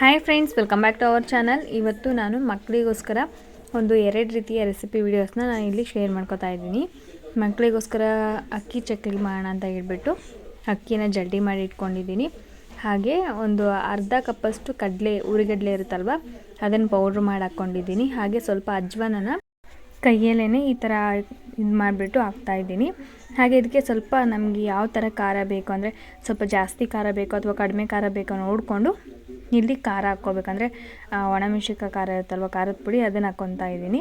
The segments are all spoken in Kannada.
Hi friends welcome back to our channel ಇವತ್ತು ನಾನು ಮಕ್ಕಳಿಗೋಸ್ಕರ ಒಂದು ಎರಡು ರೀತಿಯ ರೆಸಿಪಿ ವಿಡಿಯೋಸ್ನ ನಾನು ಇಲ್ಲಿ ಶೇರ್ ಮಾಡ್ಕೋತಾ ಇದ್ದೀನಿ. ಮಕ್ಕಳಿಗೋಸ್ಕರ ಅಕ್ಕಿ ಚಕ್ಕಲಿ ಮಾಡೋಣ ಅಂತ ಹೇಳ್ಬಿಟ್ಟು ಅಕ್ಕಿನ ಜಲ್ಡಿ ಮಾಡಿ ಇಟ್ಕೊಂಡಿದ್ದೀನಿ. ಹಾಗೆ ಒಂದು ಅರ್ಧ ಕಪ್ಪಷ್ಟು ಕಡಲೆ, ಉರಿಗಡಲೆ ಇರುತ್ತಲ್ವ, ಅದನ್ನು ಪೌಡ್ರ್ ಮಾಡಿ ಹಾಕ್ಕೊಂಡಿದ್ದೀನಿ. ಹಾಗೆ ಸ್ವಲ್ಪ ಅಜ್ವಾನನ ಕೈಯಲ್ಲೇ ಈ ಥರ ಇದು ಮಾಡಿಬಿಟ್ಟು ಹಾಕ್ತಾಯಿದ್ದೀನಿ ಹಾಗೆ ಇದಕ್ಕೆ ಸ್ವಲ್ಪ ನಮಗೆ ಯಾವ ಥರ ಖಾರ ಬೇಕು ಅಂದರೆ ಸ್ವಲ್ಪ ಜಾಸ್ತಿ ಖಾರ ಬೇಕು ಅಥವಾ ಕಡಿಮೆ ಖಾರ ಬೇಕೋ ನೋಡಿಕೊಂಡು ಇಲ್ಲಿ ಖಾರ ಹಾಕ್ಕೋಬೇಕಂದ್ರೆ ಒಣಮೆಣ್ಸಿನ್ಕಾಯಿ ಖಾರ ಇರುತ್ತಲ್ವ, ಖಾರದ ಪುಡಿ ಅದನ್ನು ಹಾಕ್ಕೊತಾ ಇದ್ದೀನಿ.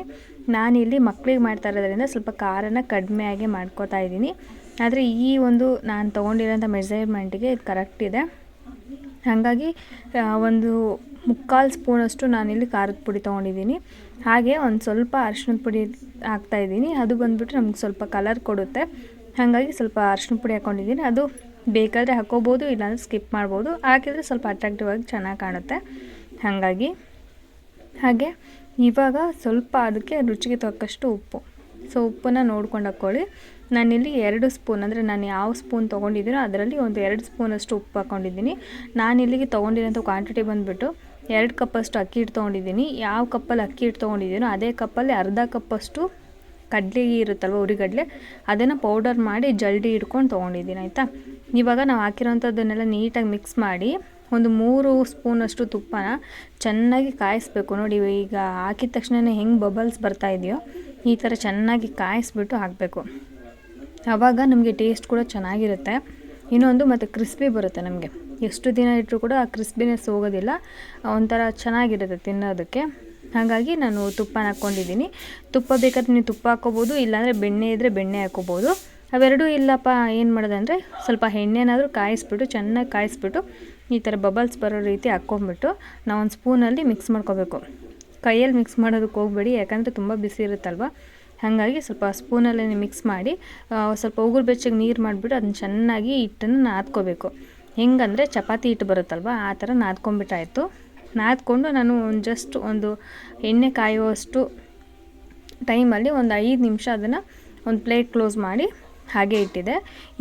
ನಾನಿಲ್ಲಿ ಮಕ್ಳಿಗೆ ಮಾಡ್ತಾ ಇರೋದ್ರಿಂದ ಸ್ವಲ್ಪ ಖಾರನ ಆಗಿ ಮಾಡ್ಕೋತಾ ಇದ್ದೀನಿ. ಆದರೆ ಈ ಒಂದು ನಾನು ತೊಗೊಂಡಿರೋಂಥ ಮೆಜರ್ಮೆಂಟಿಗೆ ಇದು ಕರೆಕ್ಟ್ ಇದೆ. ಹಾಗಾಗಿ ಒಂದು ಮುಕ್ಕಾಲು ಸ್ಪೂನಷ್ಟು ನಾನಿಲ್ಲಿ ಖಾರದ ಪುಡಿ ತೊಗೊಂಡಿದ್ದೀನಿ. ಹಾಗೆ ಒಂದು ಸ್ವಲ್ಪ ಅರ್ಶಿಣದ ಪುಡಿ ಹಾಕ್ತಾಯಿದ್ದೀನಿ ಅದು ಬಂದುಬಿಟ್ಟು ನಮ್ಗೆ ಸ್ವಲ್ಪ ಕಲರ್ ಕೊಡುತ್ತೆ. ಹಾಗಾಗಿ ಸ್ವಲ್ಪ ಅರ್ಶಿನ ಪುಡಿ ಹಾಕ್ಕೊಂಡಿದ್ದೀನಿ ಅದು ಬೇಕಾದರೆ ಹಾಕೋಬೋದು, ಇಲ್ಲಾಂದರೆ ಸ್ಕಿಪ್ ಮಾಡ್ಬೋದು. ಹಾಕಿದರೆ ಸ್ವಲ್ಪ ಅಟ್ರಾಕ್ಟಿವ್ ಆಗಿ ಚೆನ್ನಾಗಿ ಕಾಣುತ್ತೆ. ಹಾಗಾಗಿ, ಹಾಗೆ ಇವಾಗ ಸ್ವಲ್ಪ ಅದಕ್ಕೆ ರುಚಿಗೆ ತಕ್ಕಷ್ಟು ಉಪ್ಪು. ಸೊ ಉಪ್ಪನ್ನು ನೋಡ್ಕೊಂಡು ಹಾಕ್ಕೊಳ್ಳಿ ನಾನಿಲ್ಲಿ ಎರಡು ಸ್ಪೂನ್ ಅಂದರೆ ನಾನು ಯಾವ ಸ್ಪೂನ್ ತೊಗೊಂಡಿದ್ದೀನೋ ಅದರಲ್ಲಿ ಒಂದು ಎರಡು ಸ್ಪೂನಷ್ಟು ಉಪ್ಪು ಹಾಕ್ಕೊಂಡಿದ್ದೀನಿ ನಾನು ಇಲ್ಲಿಗೆ ತೊಗೊಂಡಿರೋಂಥ ಕ್ವಾಂಟಿಟಿ ಬಂದುಬಿಟ್ಟು ಎರಡು ಕಪ್ಪಷ್ಟು ಅಕ್ಕಿ ಹಿಟ್ಟು ತೊಗೊಂಡಿದ್ದೀನಿ. ಯಾವ ಕಪ್ಪಲ್ಲಿ ಅಕ್ಕಿ ಹಿಟ್ಟು ತೊಗೊಂಡಿದ್ದೀನೋ ಅದೇ ಕಪ್ಪಲ್ಲಿ ಅರ್ಧ ಕಪ್ಪಷ್ಟು ಕಡಲೆ ಇರುತ್ತಲ್ವ ಉರಿಗಡಲೆ, ಅದನ್ನು ಪೌಡರ್ ಮಾಡಿ ಜಲ್ಡಿ ಹಿಡ್ಕೊಂಡು ತೊಗೊಂಡಿದ್ದೀನಿ, ಆಯಿತಾ? ಇವಾಗ ನಾವು ಹಾಕಿರೋಂಥದ್ದನ್ನೆಲ್ಲ ನೀಟಾಗಿ ಮಿಕ್ಸ್ ಮಾಡಿ ಒಂದು ಮೂರು ಸ್ಪೂನಷ್ಟು ತುಪ್ಪನ ಚೆನ್ನಾಗಿ ಕಾಯಿಸ್ಬೇಕು. ನೋಡಿ, ಈಗ ಹಾಕಿದ ತಕ್ಷಣವೇ ಹೆಂಗೆ ಬಬಲ್ಸ್ ಬರ್ತಾ ಇದೆಯೋ ಈ ಥರ ಚೆನ್ನಾಗಿ ಕಾಯಿಸ್ಬಿಟ್ಟು ಹಾಕಬೇಕು. ಆವಾಗ ನಮಗೆ ಟೇಸ್ಟ್ ಕೂಡ ಚೆನ್ನಾಗಿರುತ್ತೆ. ಇನ್ನೊಂದು ಮತ್ತು ಕ್ರಿಸ್ಪಿ ಬರುತ್ತೆ ನಮಗೆ. ಎಷ್ಟು ದಿನ ಇಟ್ಟರೂ ಕೂಡ ಆ ಕ್ರಿಸ್ಪಿನೆಸ್ ಹೋಗೋದಿಲ್ಲ. ಒಂಥರ ಚೆನ್ನಾಗಿರುತ್ತೆ ತಿನ್ನೋದಕ್ಕೆ. ಹಾಗಾಗಿ ನಾನು ತುಪ್ಪನ ಹಾಕ್ಕೊಂಡಿದ್ದೀನಿ. ತುಪ್ಪ ಬೇಕಾದ್ರೆ ನೀವು ತುಪ್ಪ ಹಾಕ್ಕೋಬೋದು, ಇಲ್ಲಾಂದರೆ ಬೆಣ್ಣೆ ಇದ್ದರೆ ಬೆಣ್ಣೆ ಹಾಕ್ಕೋಬೋದು. ಅವೆರಡೂ ಇಲ್ಲಪ್ಪ, ಏನು ಮಾಡೋದಂದರೆ ಸ್ವಲ್ಪ ಎಣ್ಣೆನಾದರೂ ಕಾಯಿಸ್ಬಿಟ್ಟು, ಚೆನ್ನಾಗಿ ಕಾಯಿಸ್ಬಿಟ್ಟು ಈ ಥರ ಬಬಲ್ಸ್ ಬರೋ ರೀತಿ ಹಾಕ್ಕೊಂಬಿಟ್ಟು ಒಂದು ಸ್ಪೂನಲ್ಲಿ ಮಿಕ್ಸ್ ಮಾಡ್ಕೋಬೇಕು. ಕೈಯಲ್ಲಿ ಮಿಕ್ಸ್ ಮಾಡೋದಕ್ಕೆ ಹೋಗಬೇಡಿ, ಯಾಕಂದರೆ ತುಂಬ ಬಿಸಿ ಇರುತ್ತಲ್ವ? ಹಾಗಾಗಿ ಸ್ವಲ್ಪ ಸ್ಪೂನಲ್ಲೇ ಮಿಕ್ಸ್ ಮಾಡಿ ಸ್ವಲ್ಪ ಉಗುರು ಬೆಚ್ಚಗೆ ನೀರು ಮಾಡಿಬಿಟ್ಟು ಅದನ್ನ ಚೆನ್ನಾಗಿ ಹಿಟ್ಟನ್ನು ನಾದ್ಕೋಬೇಕು. ಹೆಂಗಂದರೆ ಚಪಾತಿ ಹಿಟ್ಟು ಬರುತ್ತಲ್ವ, ಆ ಥರ ನಾದ್ಕೊಂಬಿಟ್ಟಾಯಿತು. ನಾದ್ಕೊಂಡು ನಾನು ಒಂದು ಜಸ್ಟ್ ಒಂದು ಎಣ್ಣೆ ಕಾಯುವಷ್ಟು ಟೈಮಲ್ಲಿ ಒಂದು ಐದು ನಿಮಿಷ ಅದನ್ನು ಒಂದು ಪ್ಲೇಟ್ ಕ್ಲೋಸ್ ಮಾಡಿ ಹಾಗೆ ಇಟ್ಟಿದೆ.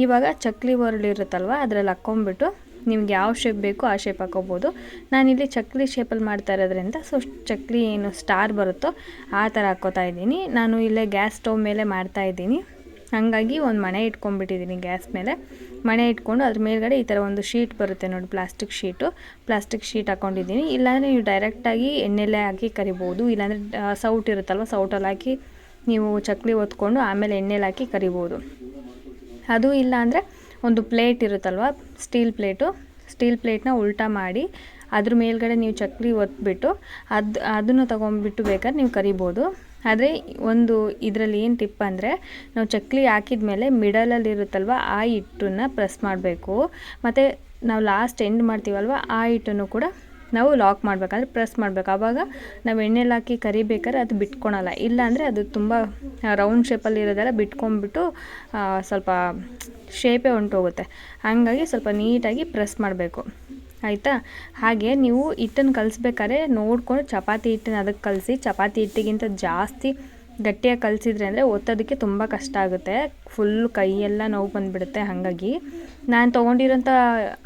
ಇವಾಗ ಚಕ್ಲಿ ಇರುತ್ತಲ್ವ, ಅದರಲ್ಲಿ ಹಾಕ್ಕೊಂಬಿಟ್ಟು ನಿಮ್ಗೆ ಯಾವ ಶೇಪ್ ಬೇಕೋ ಆ ಶೇಪ್ ಹಾಕೋಬೋದು ನಾನಿಲ್ಲಿ ಚಕ್ಲಿ ಶೇಪಲ್ಲಿ ಮಾಡ್ತಾ ಇರೋದ್ರಿಂದ ಸೊ ಚಕ್ಲಿ ಏನು ಸ್ಟಾರ್ ಬರುತ್ತೋ ಆ ಥರ ಹಾಕ್ಕೋತಾ ಇದ್ದೀನಿ. ನಾನು ಇಲ್ಲೇ ಗ್ಯಾಸ್ ಸ್ಟವ್ ಮೇಲೆ ಮಾಡ್ತಾ ಇದ್ದೀನಿ. ಹಾಗಾಗಿ ಒಂದು ಮಣೆ ಇಟ್ಕೊಂಡ್ಬಿಟ್ಟಿದ್ದೀನಿ ಗ್ಯಾಸ್ ಮೇಲೆ. ಮಣೆ ಇಟ್ಕೊಂಡು ಅದ್ರ ಮೇಲ್ಗಡೆ ಈ ಥರ ಒಂದು ಶೀಟ್ ಬರುತ್ತೆ ನೋಡಿ ಪ್ಲಾಸ್ಟಿಕ್ ಶೀಟು ಪ್ಲಾಸ್ಟಿಕ್ ಶೀಟ್ ಹಾಕ್ಕೊಂಡಿದ್ದೀನಿ. ಇಲ್ಲಾಂದರೆ ನೀವು ಡೈರೆಕ್ಟಾಗಿ ಎಣ್ಣೆಲೆ ಹಾಕಿ ಕರಿಬೋದು. ಇಲ್ಲಾಂದರೆ ಸೌಟ್ ಇರುತ್ತಲ್ವ ಸೌಟಲ್ಲಿ ಹಾಕಿ ನೀವು ಚಕ್ಲಿ ಒತ್ಕೊಂಡು ಆಮೇಲೆ ಎಣ್ಣೆಲಿ ಹಾಕಿ ಕರಿಬೋದು. ಅದು ಇಲ್ಲ ಅಂದರೆ ಒಂದು ಪ್ಲೇಟ್ ಇರುತ್ತಲ್ವ, ಸ್ಟೀಲ್ ಪ್ಲೇಟು. ಸ್ಟೀಲ್ ಪ್ಲೇಟ್ನ ಉಲ್ಟಾ ಮಾಡಿ ಅದ್ರ ಮೇಲ್ಗಡೆ ನೀವು ಚಕ್ಲಿ ಒತ್ಬಿಟ್ಟು ಅದು, ಅದನ್ನು ತೊಗೊಂಡ್ಬಿಟ್ಟು ಬೇಕಾದ್ರೆ ನೀವು ಕರಿಬೋದು. ಆದರೆ ಒಂದು ಇದರಲ್ಲಿ ಏನು ಟಿಪ್ ಅಂದರೆ ನಾವು ಚಕ್ಲಿ ಹಾಕಿದ ಮೇಲೆ ಮಿಡಲಲ್ಲಿ ಇರುತ್ತಲ್ವ, ಆ ಹಿಟ್ಟನ್ನು ಪ್ರೆಸ್ ಮಾಡಬೇಕು. ಮತ್ತು ನಾವು ಲಾಸ್ಟ್ ಎಂಡ್ ಮಾಡ್ತೀವಲ್ವ, ಆ ಹಿಟ್ಟನ್ನು ಕೂಡ ನಾವು ಲಾಕ್ ಮಾಡಬೇಕಂದ್ರೆ ಪ್ರೆಸ್ ಮಾಡಬೇಕು. ಆವಾಗ ನಾವು ಎಣ್ಣೆಲಿ ಹಾಕಿ ಕರಿಬೇಕಾದ್ರೆ ಅದು ಬಿಟ್ಕೊಳಲ್ಲ. ಇಲ್ಲಾಂದರೆ ಅದು ತುಂಬ ರೌಂಡ್ ಶೇಪಲ್ಲಿ ಇರೋದೆಲ್ಲ ಬಿಟ್ಕೊಂಡ್ಬಿಟ್ಟು ಸ್ವಲ್ಪ ಶೇಪೇ ಹೊಂಟೋಗುತ್ತೆ ಹಾಗಾಗಿ ಸ್ವಲ್ಪ ನೀಟಾಗಿ ಪ್ರೆಸ್ ಮಾಡಬೇಕು. ಆಯಿತಾ? ಹಾಗೆ ನೀವು ಹಿಟ್ಟನ್ನು ಕಲಿಸ್ಬೇಕಾದ್ರೆ ನೋಡಿಕೊಂಡು ಚಪಾತಿ ಹಿಟ್ಟನ್ನು ಅದಕ್ಕೆ ಕಲಸಿ, ಚಪಾತಿ ಹಿಟ್ಟಿಗಿಂತ ಜಾಸ್ತಿ ಗಟ್ಟಿಯಾಗಿ ಕಲಿಸಿದ್ರೆ ಅಂದರೆ ಒತ್ತೋದಕ್ಕೆ ತುಂಬ ಕಷ್ಟ ಆಗುತ್ತೆ. ಫುಲ್ ಕೈಯೆಲ್ಲ ನೋವು ಬಂದುಬಿಡುತ್ತೆ. ಹಾಗಾಗಿ ನಾನು ತೊಗೊಂಡಿರೋಂಥ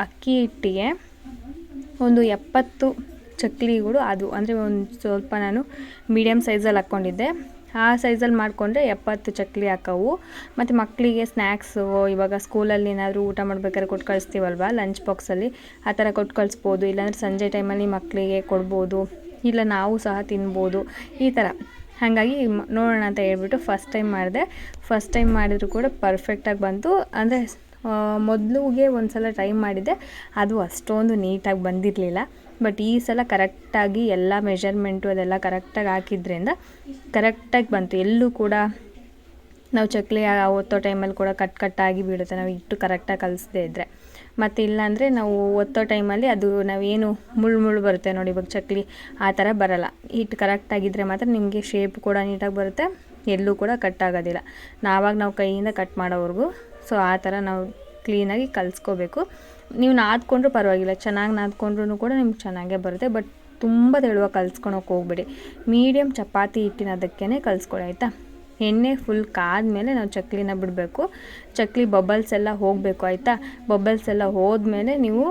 ಅಕ್ಕಿ ಹಿಟ್ಟಿಗೆ ಒಂದು ಎಪ್ಪತ್ತು ಚಕ್ಲಿಗಳು, ಅದು ಅಂದರೆ ಒಂದು ಸ್ವಲ್ಪ ನಾನು ಮೀಡಿಯಮ್ ಸೈಜಲ್ಲಿ ಹಾಕ್ಕೊಂಡಿದ್ದೆ. ಆ ಸೈಜಲ್ಲಿ ಮಾಡಿಕೊಂಡ್ರೆ ಎಪ್ಪತ್ತು ಚಕ್ಲಿ ಹಾಕವು. ಮತ್ತು ಮಕ್ಕಳಿಗೆ ಸ್ನ್ಯಾಕ್ಸು ಇವಾಗ ಸ್ಕೂಲಲ್ಲಿ ಏನಾದರೂ ಊಟ ಮಾಡಬೇಕಾದ್ರೆ ಕೊಟ್ಟು ಕಳಿಸ್ತೀವಲ್ವ? ಲಂಚ್ ಬಾಕ್ಸಲ್ಲಿ ಆ ಥರ ಕೊಟ್ಟು ಕಳಿಸ್ಬೋದು. ಇಲ್ಲಾಂದರೆ ಸಂಜೆ ಟೈಮಲ್ಲಿ ಮಕ್ಕಳಿಗೆ ಕೊಡ್ಬೋದು. ಇಲ್ಲ ನಾವು ಸಹ ತಿನ್ಬೋದು. ಈ ಥರ. ಹಾಗಾಗಿ ನೋಡೋಣ ಅಂತ ಹೇಳ್ಬಿಟ್ಟು ಫಸ್ಟ್ ಟೈಮ್ ಮಾಡಿದೆ. ಫಸ್ಟ್ ಟೈಮ್ ಮಾಡಿದ್ರು ಕೂಡ ಪರ್ಫೆಕ್ಟಾಗಿ ಬಂತು. ಅಂದರೆ ಮೊದಲಿಗೆ ಒಂದು ಸಲ ಟ್ರೈ ಮಾಡಿದೆ. ಅದು ಅಷ್ಟೊಂದು ನೀಟಾಗಿ ಬಂದಿರಲಿಲ್ಲ. ಬಟ್ ಈ ಸಲ ಕರೆಕ್ಟಾಗಿ ಎಲ್ಲ ಮೆಷರ್ಮೆಂಟು ಅದೆಲ್ಲ ಕರೆಕ್ಟಾಗಿ ಹಾಕಿದ್ರಿಂದ ಕರೆಕ್ಟಾಗಿ ಬಂತು. ಎಲ್ಲೂ ಕೂಡ ನಾವು ಚಕ್ಲಿ ಒತ್ತೋ ಟೈಮಲ್ಲಿ ಕೂಡ ಕಟ್ ಕಟ್ಟಾಗಿ ಬೀಳುತ್ತೆ. ನಾವು ಇಟ್ಟು ಕರೆಕ್ಟಾಗಿ ಕಲಿಸದೇ ಇದ್ದರೆ ಮತ್ತು ಇಲ್ಲಾಂದರೆ ನಾವು ಒತ್ತೋ ಟೈಮಲ್ಲಿ ಅದು ನಾವೇನು ಮುಳ್ಳು ಮುಳ್ಳು ಬರುತ್ತೆ ನೋಡಿ ಇವಾಗ ಚಕ್ಲಿ ಆ ಥರ ಬರೋಲ್ಲ. ಹಿಟ್ಟು ಕರೆಕ್ಟಾಗಿದ್ದರೆ ಮಾತ್ರ ನಿಮಗೆ ಶೇಪ್ ಕೂಡ ನೀಟಾಗಿ ಬರುತ್ತೆ. ಎಲ್ಲೂ ಕೂಡ ಕಟ್ ಆಗೋದಿಲ್ಲ. ನಾವಾಗ ನಾವು ಕೈಯಿಂದ ಕಟ್ ಮಾಡೋವರೆಗೂ. ಸೊ ಆ ಥರ ನಾವು ಕ್ಲೀನಾಗಿ ಕಲಿಸ್ಕೋಬೇಕು. ನೀವು ನಾದ್ಕೊಂಡ್ರು ಪರವಾಗಿಲ್ಲ, ಚೆನ್ನಾಗಿ ನಾದ್ಕೊಂಡ್ರೂ ಕೂಡ ನಿಮ್ಗೆ ಚೆನ್ನಾಗೇ ಬರುತ್ತೆ, ಬಟ್ ತುಂಬ ತೆಳುವಾಗಿ ಕಲ್ಸ್ಕೊಳಕ್ಕೆ ಹೋಗ್ಬೇಡಿ. ಮೀಡಿಯಮ್ ಚಪಾತಿ ಹಿಟ್ಟಿನ ಅದಕ್ಕೇ ಕಲಿಸ್ಕೊಡಿ ಆಯಿತಾ? ಎಣ್ಣೆ ಫುಲ್ ಕಾದ್ಮೇಲೆ ನಾವು ಚಕ್ಲಿನ ಬಿಡಬೇಕು. ಚಕ್ಲಿ ಬಬಲ್ಸ್ ಎಲ್ಲ ಹೋಗಬೇಕು, ಆಯಿತಾ? ಬಬಲ್ಸ್ ಎಲ್ಲ ಹೋದ್ಮೇಲೆ ನೀವು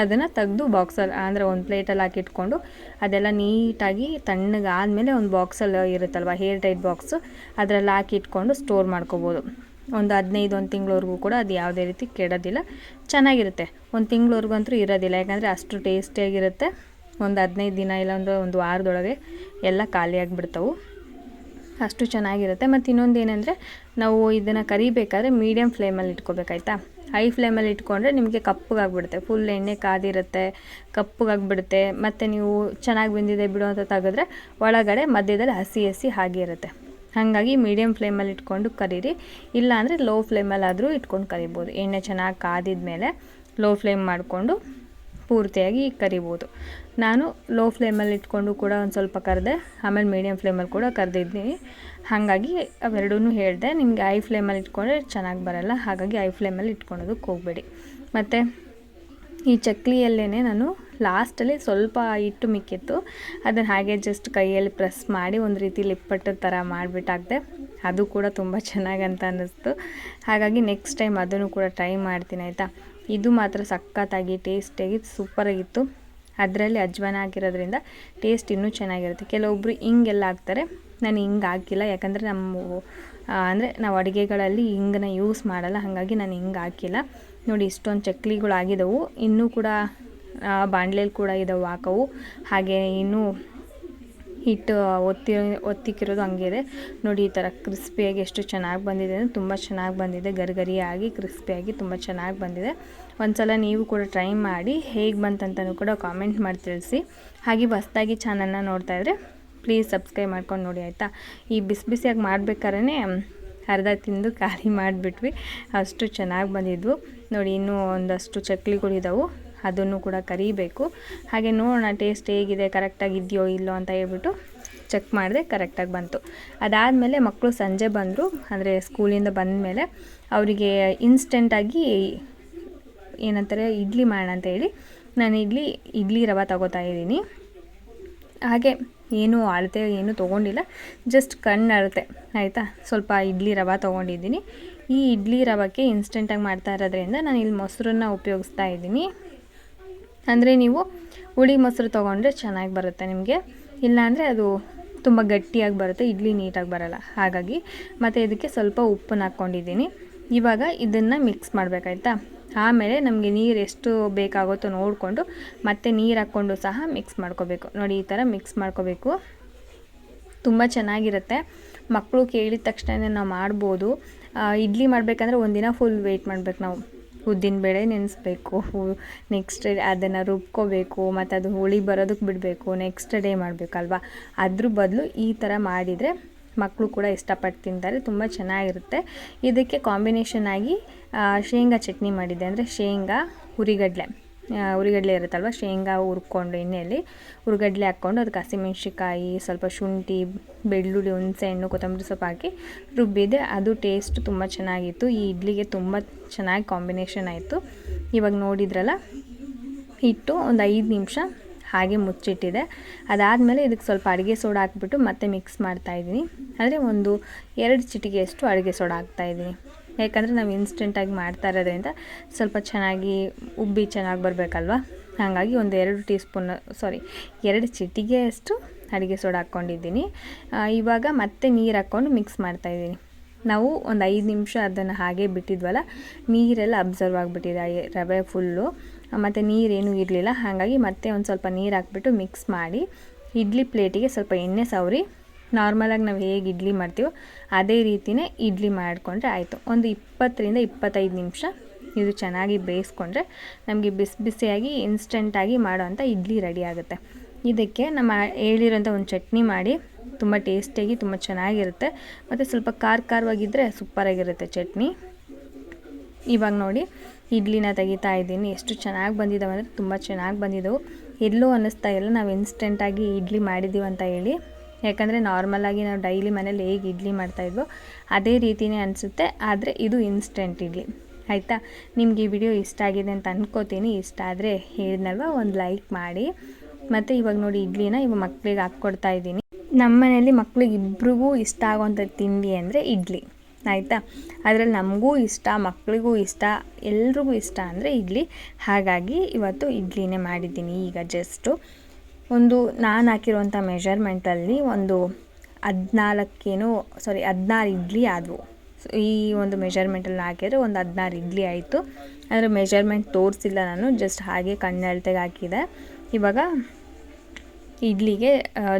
ಅದನ್ನು ತೆಗೆದು ಬಾಕ್ಸಲ್ಲಿ ಅಂದರೆ ಒಂದು ಪ್ಲೇಟಲ್ಲಿ ಹಾಕಿಟ್ಕೊಂಡು ಅದೆಲ್ಲ ನೀಟಾಗಿ ತಣ್ಣಗಾದಮೇಲೆ ಒಂದು ಬಾಕ್ಸಲ್ಲಿ ಇರುತ್ತಲ್ವ ಹೇರ್ ಟೈಟ್ ಬಾಕ್ಸು ಅದರಲ್ಲಿ ಹಾಕಿಟ್ಕೊಂಡು ಸ್ಟೋರ್ ಮಾಡ್ಕೋಬೋದು. ಒಂದು ಹದಿನೈದು, ಒಂದು ತಿಂಗಳವರೆಗೂ ಕೂಡ ಅದು ಯಾವುದೇ ರೀತಿ ಕೆಡೋದಿಲ್ಲ. ಚೆನ್ನಾಗಿರುತ್ತೆ. ಒಂದು ತಿಂಗಳವರೆಗೂ ಅಂತೂ ಇರೋದಿಲ್ಲ. ಯಾಕಂದರೆ ಅಷ್ಟು ಟೇಸ್ಟಿಯಾಗಿರುತ್ತೆ. ಒಂದು ಹದಿನೈದು ದಿನ ಇಲ್ಲಾಂದ್ರೆ ಒಂದು ವಾರದೊಳಗೆ ಎಲ್ಲ ಖಾಲಿಯಾಗಿಬಿಡ್ತವೆ. ಅಷ್ಟು ಚೆನ್ನಾಗಿರುತ್ತೆ. ಮತ್ತು ಇನ್ನೊಂದು ಏನಂದರೆ, ನಾವು ಇದನ್ನು ಕರಿಬೇಕಾದ್ರೆ ಮೀಡಿಯಮ್ ಫ್ಲೇಮಲ್ಲಿ ಇಟ್ಕೋಬೇಕಾಯ್ತಾ? ಹೈ ಫ್ಲೇಮಲ್ಲಿ ಇಟ್ಕೊಂಡ್ರೆ ನಿಮಗೆ ಕಪ್ಪಗಾಗ್ಬಿಡುತ್ತೆ. ಫುಲ್ ಎಣ್ಣೆ ಕಾದಿರುತ್ತೆ, ಕಪ್ಪಗಾಗ್ಬಿಡುತ್ತೆ. ಮತ್ತು ನೀವು ಚೆನ್ನಾಗಿ ಬೆಂದಿದೆ ಬಿಡು ಅಂತ ತೆಗೆದ್ರೆ ಒಳಗಡೆ ಮಧ್ಯದಲ್ಲಿ ಹಸಿ ಹಸಿ ಹಾಗೆ ಇರುತ್ತೆ. ಹಾಗಾಗಿ ಮೀಡಿಯಮ್ ಫ್ಲೇಮಲ್ಲಿ ಇಟ್ಕೊಂಡು ಕರೀರಿ. ಇಲ್ಲ ಅಂದರೆ ಲೋ ಫ್ಲೇಮಲ್ಲಾದರೂ ಇಟ್ಕೊಂಡು ಕರಿಬೋದು. ಎಣ್ಣೆ ಚೆನ್ನಾಗಿ ಕಾದಿದ ಮೇಲೆ ಲೋ ಫ್ಲೇಮ್ ಮಾಡಿಕೊಂಡು ಪೂರ್ತಿಯಾಗಿ ಕರಿಬೋದು. ನಾನು ಲೋ ಫ್ಲೇಮಲ್ಲಿ ಇಟ್ಕೊಂಡು ಕೂಡ ಒಂದು ಸ್ವಲ್ಪ ಕರೆದೆ, ಆಮೇಲೆ ಮೀಡಿಯಮ್ ಫ್ಲೇಮಲ್ಲಿ ಕೂಡ ಕರೆದಿದ್ದೀನಿ. ಹಾಗಾಗಿ ಅವೆರಡೂ ಹೇಳಿದೆ, ನಿಮಗೆ ಐ ಫ್ಲೇಮಲ್ಲಿ ಇಟ್ಕೊಂಡ್ರೆ ಚೆನ್ನಾಗಿ ಬರಲ್ಲ, ಹಾಗಾಗಿ ಐ ಫ್ಲೇಮಲ್ಲಿ ಇಟ್ಕೊಳೋದಕ್ಕೆ ಹೋಗಬೇಡಿ. ಮತ್ತು ಈ ಚಕ್ಲಿಯಲ್ಲೇ ನಾನು ಲಾಸ್ಟಲ್ಲಿ ಸ್ವಲ್ಪ ಹಿಟ್ಟು ಮಿಕ್ಕಿತ್ತು. ಅದನ್ನು ಹಾಗೆ ಜಸ್ಟ್ ಕೈಯಲ್ಲಿ ಪ್ರೆಸ್ ಮಾಡಿ ಒಂದು ರೀತಿ ಲಿಪ್ಪಟ್ಟು ಥರ ಮಾಡಿಬಿಟ್ಟಾಗ್ದೆ, ಅದು ಕೂಡ ತುಂಬ ಚೆನ್ನಾಗಂತ ಅನ್ನಿಸ್ತು. ಹಾಗಾಗಿ ನೆಕ್ಸ್ಟ್ ಟೈಮ್ ಅದನ್ನು ಕೂಡ ಟ್ರೈ ಮಾಡ್ತೀನಿ ಆಯಿತಾ? ಇದು ಮಾತ್ರ ಸಖತ್ತಾಗಿ ಟೇಸ್ಟಿಯಾಗಿ ಸೂಪರಾಗಿತ್ತು ಅದರಲ್ಲಿ ಅಜ್ವಾನ ಹಾಕಿರೋದ್ರಿಂದ ಟೇಸ್ಟ್ ಇನ್ನೂ ಚೆನ್ನಾಗಿರುತ್ತೆ. ಕೆಲವೊಬ್ಬರು ಹಿಂಗೆಲ್ಲ ಹಾಕ್ತಾರೆ, ನಾನು ಹಿಂಗೆ ಹಾಕಿಲ್ಲ. ಯಾಕಂದರೆ ನಮ್ಮ ಅಂದರೆ ನಾವು ಅಡುಗೆಗಳಲ್ಲಿ ಹಿಂಗನ್ನ ಯೂಸ್ ಮಾಡಲ್ಲ, ಹಾಗಾಗಿ ನಾನು ಹಿಂಗೆ ಹಾಕಿಲ್ಲ. ನೋಡಿ, ಇಷ್ಟೊಂದು ಚಕ್ಲಿಗಳು ಆಗಿದ್ದವು ಇನ್ನೂ ಕೂಡ ಬಾಣಲೆಯಲ್ಲಿ ಕೂಡ ಇದಾವೆ ಹಾಕವು. ಹಾಗೆ ಇನ್ನೂ ಹಿಟ್ಟು ಒತ್ತಿ, ಒತ್ತಿಕ್ಕಿರೋದು ಹಂಗೆ ಇದೆ ನೋಡಿ ಈ ಥರ ಕ್ರಿಸ್ಪಿಯಾಗಿ ಎಷ್ಟು ಚೆನ್ನಾಗಿ ಬಂದಿದೆ ಅಂದರೆ ತುಂಬ ಚೆನ್ನಾಗಿ ಬಂದಿದೆ. ಗರಿಗರಿಯಾಗಿ, ಕ್ರಿಸ್ಪಿಯಾಗಿ ತುಂಬ ಚೆನ್ನಾಗಿ ಬಂದಿದೆ. ಒಂದು ಸಲ ನೀವು ಕೂಡ ಟ್ರೈ ಮಾಡಿ ಹೇಗೆ ಬಂತಂತಲೂ ಕೂಡ ಕಾಮೆಂಟ್ ಮಾಡಿ ತಿಳಿಸಿ. ಹಾಗೆ ಹೊಸ್ದಾಗಿ ಚಾನಲ್ನ ನೋಡ್ತಾ ಇದ್ದರೆ ಪ್ಲೀಸ್ ಸಬ್ಸ್ಕ್ರೈಬ್ ಮಾಡ್ಕೊಂಡು ನೋಡಿ, ಆಯಿತಾ? ಈ ಬಿಸಿ ಬಿಸಿಯಾಗಿ ಮಾಡ್ಬೇಕಾದ್ರೆ ಅರ್ಧ ತಿಂದು ಖಾಲಿ ಮಾಡಿಬಿಟ್ವಿ. ಅಷ್ಟು ಚೆನ್ನಾಗಿ ಬಂದಿದ್ವು. ನೋಡಿ, ಇನ್ನೂ ಒಂದಷ್ಟು ಚಕ್ಲಿಗಳಿದ್ದಾವೆ ಅದನ್ನು ಕೂಡ ಕರಿಬೇಕು. ಹಾಗೆ ನೋಡೋಣ ಟೇಸ್ಟ್ ಹೇಗಿದೆ ಕರೆಕ್ಟಾಗಿ ಇದೆಯೋ ಇಲ್ಲೋ ಅಂತ ಹೇಳ್ಬಿಟ್ಟು ಚೆಕ್ ಮಾಡಿದೆ ಕರೆಕ್ಟಾಗಿ ಬಂತು. ಅದಾದಮೇಲೆ ಮಕ್ಕಳು ಸಂಜೆ ಬಂದರು, ಅಂದರೆ ಸ್ಕೂಲಿಂದ ಬಂದ ಮೇಲೆ ಅವರಿಗೆ ಇನ್ಸ್ಟೆಂಟಾಗಿ ಏನಂತಾರೆ, ಇಡ್ಲಿ ಮಾಡೋಣ ಅಂತ ಹೇಳಿ ನಾನು ಇಡ್ಲಿ ಇಡ್ಲಿ ರವೆ ತಗೋತಾ ಇದ್ದೀನಿ. ಹಾಗೆ ಏನು ಅಳತೆ ಏನು ತೊಗೊಂಡಿಲ್ಲ ಜಸ್ಟ್ ಕಣ್ಣು ಅಳತೆ, ಆಯಿತಾ? ಸ್ವಲ್ಪ ಇಡ್ಲಿ ರವೆ ತೊಗೊಂಡಿದ್ದೀನಿ. ಈ ಇಡ್ಲಿ ರವಕ್ಕೆ ಇನ್ಸ್ಟೆಂಟಾಗಿ ಮಾಡ್ತಾ ಇರೋದ್ರಿಂದ ನಾನು ಇಲ್ಲಿ ಮೊಸರನ್ನ ಉಪಯೋಗಿಸ್ತಾ ಇದ್ದೀನಿ. ಅಂದರೆ ನೀವು ಹುಳಿ ಮೊಸರು ತೊಗೊಂಡ್ರೆ ಚೆನ್ನಾಗಿ ಬರುತ್ತೆ ನಿಮಗೆ. ಇಲ್ಲಾಂದರೆ ಅದು ತುಂಬ ಗಟ್ಟಿಯಾಗಿ ಬರುತ್ತೆ, ಇಡ್ಲಿ ನೀಟಾಗಿ ಬರಲ್ಲ. ಹಾಗಾಗಿ ಮತ್ತು ಇದಕ್ಕೆ ಸ್ವಲ್ಪ ಉಪ್ಪನ್ನು ಹಾಕ್ಕೊಂಡಿದ್ದೀನಿ. ಇವಾಗ ಇದನ್ನು ಮಿಕ್ಸ್ ಮಾಡಬೇಕಾಯ್ತಾ? ಆಮೇಲೆ ನಮಗೆ ನೀರು ಎಷ್ಟು ಬೇಕಾಗುತ್ತೋ ನೋಡಿಕೊಂಡು ಮತ್ತೆ ನೀರು ಹಾಕ್ಕೊಂಡು ಸಹ ಮಿಕ್ಸ್ ಮಾಡ್ಕೋಬೇಕು. ನೋಡಿ, ಈ ಥರ ಮಿಕ್ಸ್ ಮಾಡ್ಕೋಬೇಕು. ತುಂಬ ಚೆನ್ನಾಗಿರುತ್ತೆ. ಮಕ್ಕಳು ಕೇಳಿದ ತಕ್ಷಣ ನಾವು ಮಾಡ್ಬೋದು. ಇಡ್ಲಿ ಮಾಡಬೇಕಂದ್ರೆ ಒಂದಿನ ಫುಲ್ ವೆಯ್ಟ್ ಮಾಡ್ಬೇಕು ನಾವು. ಉದ್ದಿನ ಬೇಳೆ ನೆನೆಸ್ಬೇಕು. ನೆಕ್ಸ್ಟ್ ಅದನ್ನು ರುಬ್ಕೋಬೇಕು, ಮತ್ತು ಅದು ಹುಳಿ ಬರೋದಕ್ಕೆ ಬಿಡಬೇಕು. ನೆಕ್ಸ್ಟ್ ಡೇ ಮಾಡಬೇಕಲ್ವ? ಅದ್ರ ಬದಲು ಈ ಥರ ಮಾಡಿದರೆ ಮಕ್ಕಳು ಕೂಡ ಇಷ್ಟಪಟ್ಟು ತಿಂತಾರೆ, ತುಂಬ ಚೆನ್ನಾಗಿರುತ್ತೆ. ಇದಕ್ಕೆ ಕಾಂಬಿನೇಷನ್ ಆಗಿ ಶೇಂಗಾ ಚಟ್ನಿ ಮಾಡಿದ್ದೆ ಅಂದರೆ ಶೇಂಗಾ, ಹುರಿಗಡಲೆ. ಉರಿಗಡಲೆ ಇರುತ್ತಲ್ವ, ಶೇಂಗಾ ಹುರ್ಕೊಂಡು ಎಣ್ಣೆಯಲ್ಲಿ ಹುರಿಗಡ್ಲೆ ಹಾಕ್ಕೊಂಡು ಅದಕ್ಕೆ ಹಸಿಮೆಣ್ಸಿಕಾಯಿ ಸ್ವಲ್ಪ ಶುಂಠಿ, ಬೆಳ್ಳುಳ್ಳಿ ಹುಣಸೆಹಣ್ಣು ಕೊತ್ತಂಬರಿ ಸೊಪ್ಪು ಹಾಕಿ ರುಬ್ಬಿದೆ. ಅದು ಟೇಸ್ಟ್ ತುಂಬ ಚೆನ್ನಾಗಿತ್ತು. ಈ ಇಡ್ಲಿಗೆ ತುಂಬ ಚೆನ್ನಾಗಿ ಕಾಂಬಿನೇಷನ್ ಆಯಿತು. ಇವಾಗ ನೋಡಿದ್ರಲ್ಲ, ಹಿಟ್ಟು ಒಂದು ಐದು ನಿಮಿಷ ಹಾಗೆ ಮುಚ್ಚಿಟ್ಟಿದೆ. ಅದಾದಮೇಲೆ ಇದಕ್ಕೆ ಸ್ವಲ್ಪ ಅಡುಗೆ ಸೋಡಾ ಹಾಕ್ಬಿಟ್ಟು ಮತ್ತೆ ಮಿಕ್ಸ್ ಮಾಡ್ತಾಯಿದ್ದೀನಿ ಅಂದರೆ ಒಂದು ಎರಡು ಚಿಟಿಗೆಯಷ್ಟು ಅಡುಗೆ ಸೋಡಾ ಹಾಕ್ತಾಯಿದ್ದೀನಿ ಯಾಕಂದರೆ ನಾವು ಇನ್ಸ್ಟೆಂಟಾಗಿ ಮಾಡ್ತಾ ಇರೋದ್ರಿಂದ ಸ್ವಲ್ಪ ಚೆನ್ನಾಗಿ ಉಬ್ಬಿ ಚೆನ್ನಾಗಿ ಬರಬೇಕಲ್ವ? ಹಾಗಾಗಿ ಒಂದು ಎರಡು ಟೀ ಸ್ಪೂನ್ ಸಾರಿ ಎರಡು ಚಿಟಿಗೆಯಷ್ಟು ಅಡುಗೆ ಸೋಡಾ ಹಾಕ್ಕೊಂಡಿದ್ದೀನಿ. ಇವಾಗ ಮತ್ತೆ ನೀರು ಹಾಕ್ಕೊಂಡು ಮಿಕ್ಸ್ ಮಾಡ್ತಾಯಿದ್ದೀನಿ ನಾವು ಒಂದು ಐದು ನಿಮಿಷ ಅದನ್ನು ಹಾಗೆ ಬಿಟ್ಟಿದ್ವಲ್ಲ, ನೀರೆಲ್ಲ ಅಬ್ಸರ್ವ್ ಆಗಿಬಿಟ್ಟಿದೆ ರವೆ ಫುಲ್ಲು ಮತ್ತು ನೀರೇನೂ ಇರಲಿಲ್ಲ, ಹಾಗಾಗಿ ಮತ್ತೆ ಒಂದು ಸ್ವಲ್ಪ ನೀರು ಹಾಕ್ಬಿಟ್ಟು ಮಿಕ್ಸ್ ಮಾಡಿ, ಇಡ್ಲಿ ಪ್ಲೇಟಿಗೆ ಸ್ವಲ್ಪ ಎಣ್ಣೆ ಸವರಿ ನಾರ್ಮಲಾಗಿ ನಾವು ಹೇಗೆ ಇಡ್ಲಿ ಮಾಡ್ತೀವೋ ಅದೇ ರೀತಿಯೇ ಇಡ್ಲಿ ಮಾಡಿಕೊಂಡ್ರೆ ಆಯಿತು. ಒಂದು ಇಪ್ಪತ್ತರಿಂದ ಇಪ್ಪತ್ತೈದು ನಿಮಿಷ ಇದು ಚೆನ್ನಾಗಿ ಬೇಯಿಸ್ಕೊಂಡ್ರೆ ನಮಗೆ ಬಿಸಿ ಬಿಸಿಯಾಗಿ ಇನ್ಸ್ಟೆಂಟಾಗಿ ಮಾಡೋವಂಥ ಇಡ್ಲಿ ರೆಡಿ ಆಗುತ್ತೆ. ಇದಕ್ಕೆ ನಮ್ಮ ಹೇಳಿರೋಂಥ ಒಂದು ಚಟ್ನಿ ಮಾಡಿ ತುಂಬ ಟೇಸ್ಟಿಯಾಗಿ ತುಂಬ ಚೆನ್ನಾಗಿರುತ್ತೆ. ಮತ್ತು ಸ್ವಲ್ಪ ಖಾರ ಖಾರವಾಗಿದ್ದರೆ ಸೂಪರಾಗಿರುತ್ತೆ ಚಟ್ನಿ. ಇವಾಗ ನೋಡಿ ಇಡ್ಲಿನ ತೆಗಿತಾ ಇದ್ದೀನಿ. ಎಷ್ಟು ಚೆನ್ನಾಗಿ ಬಂದಿದ್ದಾವೆ ಅಂದರೆ ತುಂಬ ಚೆನ್ನಾಗಿ ಬಂದಿದ್ದವು ಎಲ್ಲೂ ಅನ್ನಿಸ್ತಾ ಇಲ್ಲ. ನಾವು ಇನ್ಸ್ಟೆಂಟಾಗಿ ಇಡ್ಲಿ ಮಾಡಿದ್ದೀವಿ ಅಂತ ಹೇಳಿ. ಯಾಕಂದರೆ ನಾರ್ಮಲಾಗಿ ನಾವು ಡೈಲಿ ಮನೇಲಿ ಹೇಗೆ ಇಡ್ಲಿ ಮಾಡ್ತಾಯಿದ್ವೋ ಅದೇ ರೀತಿಯೇ ಅನಿಸುತ್ತೆ. ಆದರೆ ಇದು ಇನ್ಸ್ಟೆಂಟ್ ಇಡ್ಲಿ. ಆಯಿತಾ? ನಿಮ್ಗೆ ಈ ವಿಡಿಯೋ ಇಷ್ಟ ಆಗಿದೆ ಅಂತ ಅಂದ್ಕೋತೀನಿ ಇಷ್ಟ ಆದರೆ ಹೇಳಿದ್ನಲ್ವ ಒಂದು ಲೈಕ್ ಮಾಡಿ. ಮತ್ತು ಇವಾಗ ನೋಡಿ ಇಡ್ಲಿನ ಇವಾಗ ಮಕ್ಕಳಿಗೆ ಹಾಕ್ಕೊಡ್ತಾ ಇದ್ದೀನಿ. ನಮ್ಮ ಮನೇಲಿ ಮಕ್ಳಿಗೆ ಇಬ್ರಿಗೂ ಇಷ್ಟ ಆಗೋವಂಥ ತಿಂಡಿ ಅಂದರೆ ಇಡ್ಲಿ. ಆಯಿತಾ? ಅದರಲ್ಲಿ ನಮಗೂ ಇಷ್ಟ ಮಕ್ಕಳಿಗೂ ಇಷ್ಟ, ಎಲ್ರಿಗೂ ಇಷ್ಟ ಅಂದರೆ ಇಡ್ಲಿ. ಹಾಗಾಗಿ ಇವತ್ತು ಇಡ್ಲಿನೇ ಮಾಡಿದ್ದೀನಿ ಈಗ ಜಸ್ಟು ಒಂದು ನಾನು ಹಾಕಿರುವಂಥ ಮೆಷರ್ಮೆಂಟಲ್ಲಿ ಒಂದು ಹದಿನಾಲ್ಕೇನೋ ಸಾರಿ ಹದಿನಾರು ಇಡ್ಲಿ ಆದವು. ಈ ಒಂದು ಮೆಷರ್ಮೆಂಟಲ್ಲಿ ಹಾಕಿದರೆ ಒಂದು ಹದಿನಾರು ಇಡ್ಲಿ ಆಯಿತು. ಅಂದರೆ ಮೆಷರ್ಮೆಂಟ್ ತೋರಿಸಿಲ್ಲ ನಾನು ಜಸ್ಟ್ ಹಾಗೆ ಕಣ್ಣಳ್ತೆಗೆ ಹಾಕಿದೆ. ಇವಾಗ ಇಡ್ಲಿಗೆ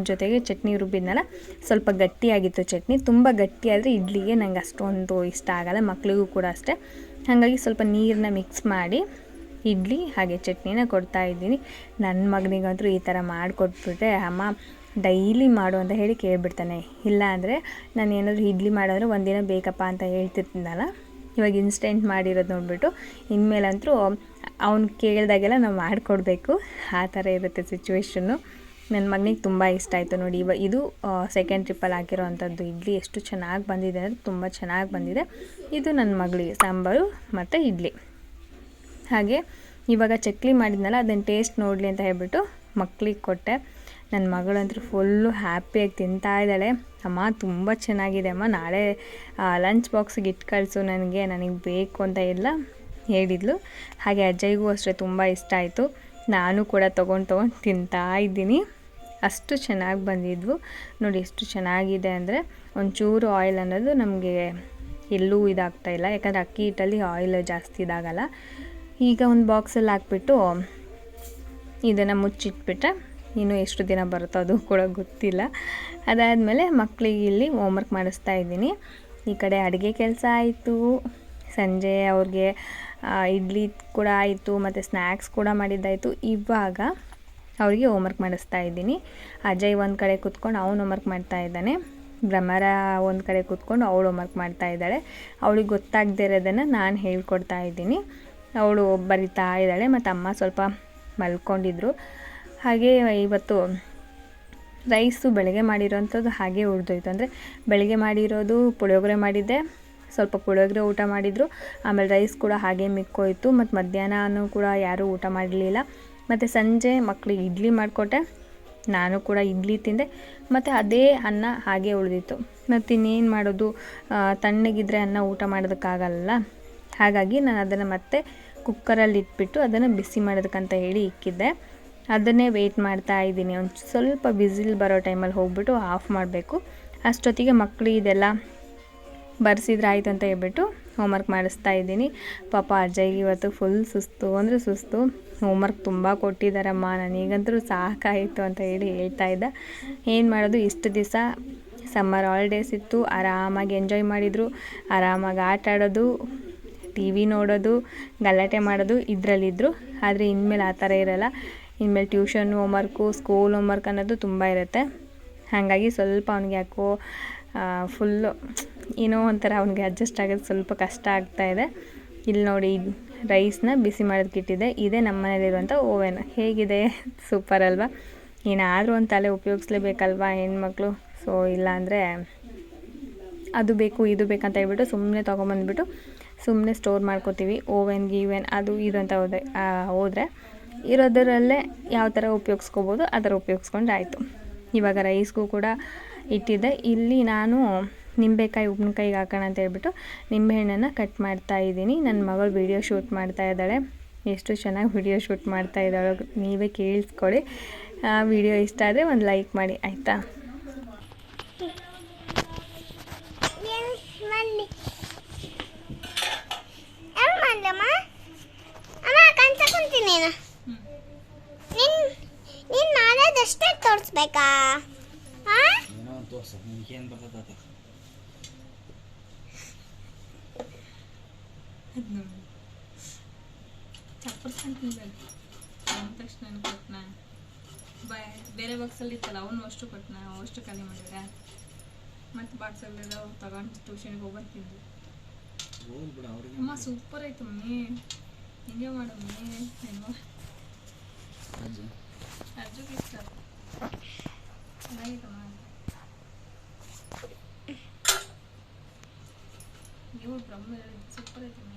ಜೊತೆಗೆ ಚಟ್ನಿ ರುಬ್ಬಿದ್ನಲ್ಲ, ಸ್ವಲ್ಪ ಗಟ್ಟಿಯಾಗಿತ್ತು ಚಟ್ನಿ. ತುಂಬ ಗಟ್ಟಿಯಾದರೆ ಇಡ್ಲಿಗೆ ನಂಗೆ ಅಷ್ಟೊಂದು ಇಷ್ಟ ಆಗಲ್ಲ ಮಕ್ಕಳಿಗೂ ಕೂಡ ಅಷ್ಟೇ. ಹಾಗಾಗಿ ಸ್ವಲ್ಪ ನೀರನ್ನ ಮಿಕ್ಸ್ ಮಾಡಿ ಇಡ್ಲಿ ಹಾಗೆ ಚಟ್ನಿನ ಕೊಡ್ತಾ ಇದ್ದೀನಿ. ನನ್ನ ಮಗನಿಗಂತೂ ಈ ಥರ ಮಾಡಿಕೊಟ್ಬಿಟ್ರೆ ಅಮ್ಮ ಡೈಲಿ ಮಾಡು ಅಂತ ಹೇಳಿ ಕೇಳಿಬಿಡ್ತಾನೆ. ಇಲ್ಲ ಅಂದರೆ ನಾನು ಏನಾದರೂ ಇಡ್ಲಿ ಮಾಡಿದ್ರೆ ಒಂದಿನ ಬೇಕಪ್ಪ ಅಂತ ಹೇಳ್ತಿರ್ತೀನಲ್ಲ ಇವಾಗ ಇನ್ಸ್ಟೆಂಟ್ ಮಾಡಿರೋದು ನೋಡಿಬಿಟ್ಟು ಇನ್ಮೇಲಂತೂ ಅವ್ನು ಕೇಳಿದಾಗೆಲ್ಲ ನಾವು ಮಾಡಿಕೊಡ್ಬೇಕು. ಆ ಥರ ಇರುತ್ತೆ ಸಿಚುವೇಶನ್ನು ನನ್ನ ಮಗನಿಗೆ ತುಂಬ ಇಷ್ಟ ಆಯಿತು ನೋಡಿ. ಇವ ಇದು ಸೆಕೆಂಡ್ ಟ್ರಿಪ್ಪಲ್ಲಿ ಹಾಕಿರೋ ಅಂಥದ್ದು ಇಡ್ಲಿ ಎಷ್ಟು ಚೆನ್ನಾಗಿ ಬಂದಿದೆ ಅಂದರೆ ತುಂಬ ಚೆನ್ನಾಗಿ ಬಂದಿದೆ. ಇದು ನನ್ನ ಮಗಳಿಗೆ ಸಾಂಬಾರು ಮತ್ತು ಇಡ್ಲಿ. ಹಾಗೆ ಇವಾಗ ಚಕ್ಲಿ ಮಾಡಿದ್ನಲ್ಲ, ಅದನ್ನು ಟೇಸ್ಟ್ ನೋಡಲಿ ಅಂತ ಹೇಳ್ಬಿಟ್ಟು ಮಕ್ಕಳಿಗೆ ಕೊಟ್ಟೆ. ನನ್ನ ಮಗಳಂತೂ ಫುಲ್ಲು ಹ್ಯಾಪಿಯಾಗಿ ತಿಂತಾ ಇದ್ದಾಳೆ. ಅಮ್ಮ, ತುಂಬ ಚೆನ್ನಾಗಿದೆ ಅಮ್ಮ. ನಾಳೆ ಲಂಚ್ ಬಾಕ್ಸಿಗೆ ಇಟ್ಟು ಕಳಿಸು ನನಗೆ ನನಗೆ ಬೇಕು ಅಂತ ಎಲ್ಲ ಹೇಳಿದ್ಲು. ಹಾಗೆ ಅಜ್ಜಯ್ಯಗೂ ಅಷ್ಟೇ ತುಂಬ ಇಷ್ಟ ಆಯಿತು. ನಾನು ಕೂಡ ತೊಗೊಂಡು ತೊಗೊಂಡು ತಿಂತಾ ಇದ್ದೀನಿ. ಅಷ್ಟು ಚೆನ್ನಾಗಿ ಬಂದಿದ್ವು. ನೋಡಿ, ಎಷ್ಟು ಚೆನ್ನಾಗಿದೆ ಅಂದರೆ ಒಂಚೂರು ಆಯಿಲ್ ಅನ್ನೋದು ನಮಗೆ ಎಲ್ಲೂ ಇದಾಗ್ತಾ ಇಲ್ಲ. ಯಾಕಂದರೆ ಅಕ್ಕಿ ಹಿಟ್ಟಲ್ಲಿ ಆಯಿಲ್ ಜಾಸ್ತಿ ಇದಾಗಲ್ಲ. ಈಗ ಒಂದು ಬಾಕ್ಸಲ್ಲಿ ಹಾಕ್ಬಿಟ್ಟು ಇದನ್ನು ಮುಚ್ಚಿಟ್ಬಿಟ್ರೆ ಇನ್ನು ಎಷ್ಟು ದಿನ ಬರುತ್ತೋ ಅದು ಕೂಡ ಗೊತ್ತಿಲ್ಲ. ಅದಾದಮೇಲೆ ಮಕ್ಕಳಿಗೆ ಇಲ್ಲಿ ಹೋಮ್ವರ್ಕ್ ಮಾಡಿಸ್ತಾ ಇದ್ದೀನಿ. ಈ ಕಡೆ ಅಡುಗೆ ಕೆಲಸ ಆಯಿತು. ಸಂಜೆ ಅವ್ರಿಗೆ ಇಡ್ಲಿ ಕೂಡ ಆಯಿತು, ಮತ್ತು ಸ್ನ್ಯಾಕ್ಸ್ ಕೂಡ ಮಾಡಿದ್ದಾಯಿತು. ಇವಾಗ ಅವರಿಗೆ ಹೋಮ್ವರ್ಕ್ ಮಾಡಿಸ್ತಾ ಇದ್ದೀನಿ. ಅಜಯ್ ಒಂದು ಕಡೆ ಕೂತ್ಕೊಂಡು ಅವ್ನು ಹೋಮ್ವರ್ಕ್ ಮಾಡ್ತಾ ಇದ್ದಾನೆ. ಭ್ರಮರ ಒಂದು ಕಡೆ ಕೂತ್ಕೊಂಡು ಅವಳು ಹೋಮ್ವರ್ಕ್ ಮಾಡ್ತಾ ಇದ್ದಾಳೆ. ಅವಳಿಗೆ ಗೊತ್ತಾಗದೇ ಇರೋದನ್ನು ನಾನು ಹೇಳ್ಕೊಡ್ತಾ ಇದ್ದೀನಿ. ಅವಳು ಬರಿತಾ ಇದ್ದಾಳೆ ಮತ್ತು ಅಮ್ಮ ಸ್ವಲ್ಪ ಮಲ್ಕೊಂಡಿದ್ರು. ಹಾಗೆ ಇವತ್ತು ರೈಸು ಬೆಳಗ್ಗೆ ಮಾಡಿರೋಂಥದ್ದು ಹಾಗೆ ಉಳಿದೋಯ್ತು. ಅಂದರೆ ಬೆಳಗ್ಗೆ ಮಾಡಿರೋದು ಪುಳಿಯೋಗರೆ ಮಾಡಿದ್ದೆ, ಸ್ವಲ್ಪ ಪುಳಿಯೋಗರೆ ಊಟ ಮಾಡಿದರು. ಆಮೇಲೆ ರೈಸ್ ಕೂಡ ಹಾಗೆ ಮಿಕ್ಕೋಯ್ತು ಮತ್ತು ಮಧ್ಯಾಹ್ನನೂ ಕೂಡ ಯಾರೂ ಊಟ ಮಾಡಲಿಲ್ಲ ಮತ್ತು ಸಂಜೆ ಮಕ್ಕಳಿಗೆ ಇಡ್ಲಿ ಮಾಡಿಕೊಟ್ಟೆ, ನಾನು ಕೂಡ ಇಡ್ಲಿ ತಿಂದೆ. ಮತ್ತು ಅದೇ ಅನ್ನ ಹಾಗೆ ಉಳಿದಿತ್ತು. ಮತ್ತು ಇನ್ನೇನು ಮಾಡೋದು ತಣ್ಣಗಿದ್ರೆ ಅನ್ನ ಊಟ ಮಾಡೋದಕ್ಕಾಗಲ್ಲ. ಹಾಗಾಗಿ ನಾನು ಅದನ್ನು ಮತ್ತೆ ಕುಕ್ಕರಲ್ಲಿ ಇಟ್ಬಿಟ್ಟು ಅದನ್ನು ಬಿಸಿ ಮಾಡೋದಕ್ಕಂತ ಹೇಳಿ ಇಕ್ಕಿದ್ದೆ. ಅದನ್ನೇ ವೆಯ್ಟ್ ಮಾಡ್ತಾ ಇದ್ದೀನಿ. ಒಂದು ಸ್ವಲ್ಪ ಬಿಸಿಲು ಬರೋ ಟೈಮಲ್ಲಿ ಹೋಗ್ಬಿಟ್ಟು ಆಫ್ ಮಾಡಬೇಕು. ಅಷ್ಟೊತ್ತಿಗೆ ಮಕ್ಕಳು ಇದೆಲ್ಲ ಬರ್ಸಿದ್ರೆ ಆಯಿತು ಅಂತ ಹೇಳ್ಬಿಟ್ಟು ಹೋಮ್ವರ್ಕ್ ಮಾಡಿಸ್ತಾ ಇದ್ದೀನಿ. ಪಾಪ ಅಜಯ್ಗೆ ಇವತ್ತು ಫುಲ್ ಸುಸ್ತು. ಅಂದರೆ ಸುಸ್ತು. ಹೋಮ್ವರ್ಕ್ ತುಂಬ ಕೊಟ್ಟಿದ್ದಾರಮ್ಮ ನನಗಂತೂ ಸಾಕಾಯಿತು ಅಂತ ಹೇಳಿ ಹೇಳ್ತಾ ಇದ್ದ. ಏನು ಮಾಡೋದು? ಇಷ್ಟು ದಿವಸ ಸಮ್ಮರ್ ಹಾಲಿಡೇಸ್ ಇತ್ತು. ಆರಾಮಾಗಿ ಎಂಜಾಯ್ ಮಾಡಿದರು. ಆರಾಮಾಗಿ ಆಟ ಆಡೋದು. ಟಿ ವಿ ನೋಡೋದು, ಗಲಾಟೆ ಮಾಡೋದು ಇದರಲ್ಲಿದ್ದರು ಆದರೆ ಇನ್ಮೇಲೆ ಆ ಥರ ಇರಲ್ಲ. ಇನ್ಮೇಲೆ ಟ್ಯೂಷನ್ ಹೋಮ್ವರ್ಕು, ಸ್ಕೂಲ್ ಹೋಮ್ವರ್ಕ್ ಅನ್ನೋದು ತುಂಬ ಇರುತ್ತೆ. ಹಾಗಾಗಿ ಸ್ವಲ್ಪ ಅವ್ನಿಗೆ ಯಾಕೋ ಫುಲ್ಲು ಏನೋ ಒಂಥರ ಅವ್ನಿಗೆ ಅಡ್ಜಸ್ಟ್ ಆಗೋದು ಸ್ವಲ್ಪ ಕಷ್ಟ ಆಗ್ತಾ ಇದೆ. ಇಲ್ಲಿ ನೋಡಿ ರೈಸ್ನ ಬಿಸಿ ಮಾಡೋದಕ್ಕೆ ಇಟ್ಟಿದೆ ಇದೇ ನಮ್ಮ ಮನೇಲಿರುವಂಥ ಓವೆನ್ ಹೇಗಿದೆ? ಸೂಪರ್ ಅಲ್ವಾ? ಏನಾದರೂ ಒಂದು ತಲೆ ಉಪಯೋಗಿಸ್ಲೇಬೇಕಲ್ವಾ ಹೆಣ್ಮಕ್ಳು? ಸೊ ಇಲ್ಲಾಂದರೆ ಅದು ಬೇಕು, ಇದು ಬೇಕಂತ ಹೇಳ್ಬಿಟ್ಟು ಸುಮ್ಮನೆ ತೊಗೊಂಬಂದ್ಬಿಟ್ಟು ಸುಮ್ಮನೆ ಸ್ಟೋರ್ ಮಾಡ್ಕೋತೀವಿ ಓವೆನ್ ಗೀವೆನ್ ಅದು ಇದು ಅಂತ ಹೋದ್ರೆ ಆ, ಹೋದರೆ ಇರೋದರಲ್ಲೇ ಯಾವ ಥರ ಉಪಯೋಗಿಸ್ಕೋಬೋದು ಆ ಥರ ಉಪಯೋಗಿಸ್ಕೊಂಡ್ರೆ ಆಯಿತು. ಇವಾಗ ರೈಸ್ಗೂ ಕೂಡ ಇಟ್ಟಿದ್ದೆ. ಇಲ್ಲಿ ನಾನು ನಿಂಬೆಕಾಯಿ ಉಪ್ಪಿನಕಾಯಿಗೆ ಹಾಕೋಣ ಅಂತ ಹೇಳ್ಬಿಟ್ಟು ನಿಂಬೆಹಣ್ಣನ್ನು ಕಟ್ ಮಾಡ್ತಾ ಇದ್ದೀನಿ. ನನ್ನ ಮಗಳು ವಿಡಿಯೋ ಶೂಟ್ ಮಾಡ್ತಾ ಇದ್ದಾಳೆ. ಎಷ್ಟು ಚೆನ್ನಾಗಿ ವಿಡಿಯೋ ಶೂಟ್ ಮಾಡ್ತಾ ಇದ್ದಾಳೆ ನೀವೇ ಕೇಳಿಸ್ಕೊಳ್ಳಿ. ವಿಡಿಯೋ ಇಷ್ಟ ಆದರೆ ಒಂದು ಲೈಕ್ ಮಾಡಿ ಆಯಿತಾ? ಮಾಡ್ಲಮ್ಮ ಅಮ್ಮ ಕನ್ಸ ಕುಂತೀನಿ ನೀನು. ನಿನ್ ಮಾಡೋದಷ್ಟೇ ತೋರಿಸ್ಬೇಕಾ? ಬೇರೆ ಬಾಕ್ಸಲ್ಲಿ ಇತ್ತಲ್ಲ, ಅವನು ಅಷ್ಟು ಕೊಟ್ಟನ ಅಷ್ಟು ಖಾಲಿ ಮಾಡಿದ್ರೆ? ಮತ್ತು ಬಾಕ್ಸಲ್ಲಿ ತಗೊಂಡು ಟ್ಯೂಷನ್ಗೆ ಹೋಗ್ಬರ್ತಿದ್ವಿ. ಬಿಡ ಅವ್ರಿಗೆ ಅಮ್ಮ ಸೂಪರ್ ಆಯ್ತು ಮಮ್ಮಿ. ಹಿಂಗೆ ಮಾಡು ಮಮ್ಮಿ. ಹೆಣ್ಣು ಅಜ್ಜು. ಅಜ್ಜಿಗೆ ಇಷ್ಟ. ಚೆನ್ನಾಗಿತ್ತು ನೀವು ಬ್ರಹ್ಮ ಹೇಳಿ. ಸೂಪರ್ ಆಯ್ತು